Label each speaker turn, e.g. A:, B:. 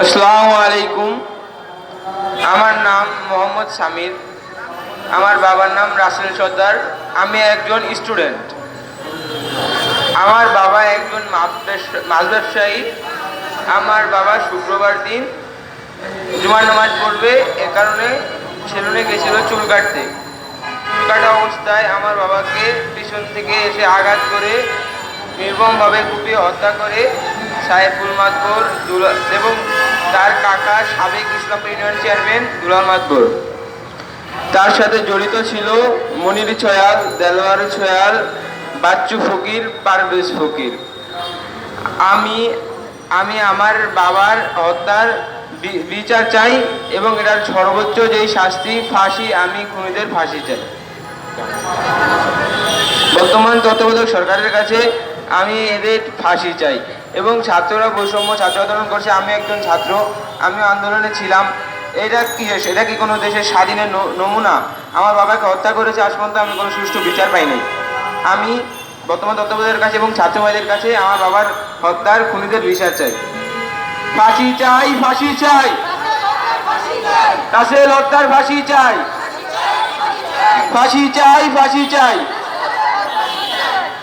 A: আসসালামু আলাইকুম। আমার নাম মোহাম্মদ সামির। আমার বাবার নাম রাসেল সর্দার। আমি একজন স্টুডেন্ট। আমার বাবা একজন মাছ ব্যবসা- ব্যবসায়ী আমার বাবা শুক্রবার দিন জুমার নামাজ পড়বে। এ কারণে সেলুনে গেছিল চুল কাটতে। চুল কাটা অবস্থায় আমার বাবাকে পিছন থেকে এসে আঘাত করে নির্মমভাবে কুপিয়ে হত্যা করে সাইফুল মাতবর দুলা এবং তার কাকা সাবেক ইসলাম ইউনিয়ন চেয়ারম্যান দুলাল মাতবর। তার সাথে জড়িত ছিল মনির ছয়াল, দেলোয়ার ছয়াল, বাচ্চু ফকির, পারভেজ ফকির। আমি আমি আমার বাবার হত্যার বিচার চাই এবং এটার সর্বোচ্চ যেই শাস্তি, ফাঁসি, আমি খুনিদের ফাঁসি চাই। বর্তমান তত্ত্বাবধায়ক সরকারের কাছে আমি এদের ফাঁসি চাই। এবং ছাত্ররা বৈষম্য, ছাত্র আন্দোলন করছে। আমি একজন ছাত্র আমি আন্দোলনে ছিলাম। এটা কি এটা কি কোনো দেশের স্বাধীনের নমুনা? আমার বাবাকে হত্যা করেছে, আজ পর্যন্ত আমি কোনো সুষ্ঠু বিচার পাইনি আমি বর্তমান তত্ত্বাবধায়কের কাছে এবং ছাত্র ভাইদের কাছে আমার বাবার হত্যার খুনিদের বিচার চাই। ফাঁসি চাই ফাঁসি চাই। রাসেল হত্যার ফাঁসি চাই। ফাঁসি চাই ফাঁসি চাই।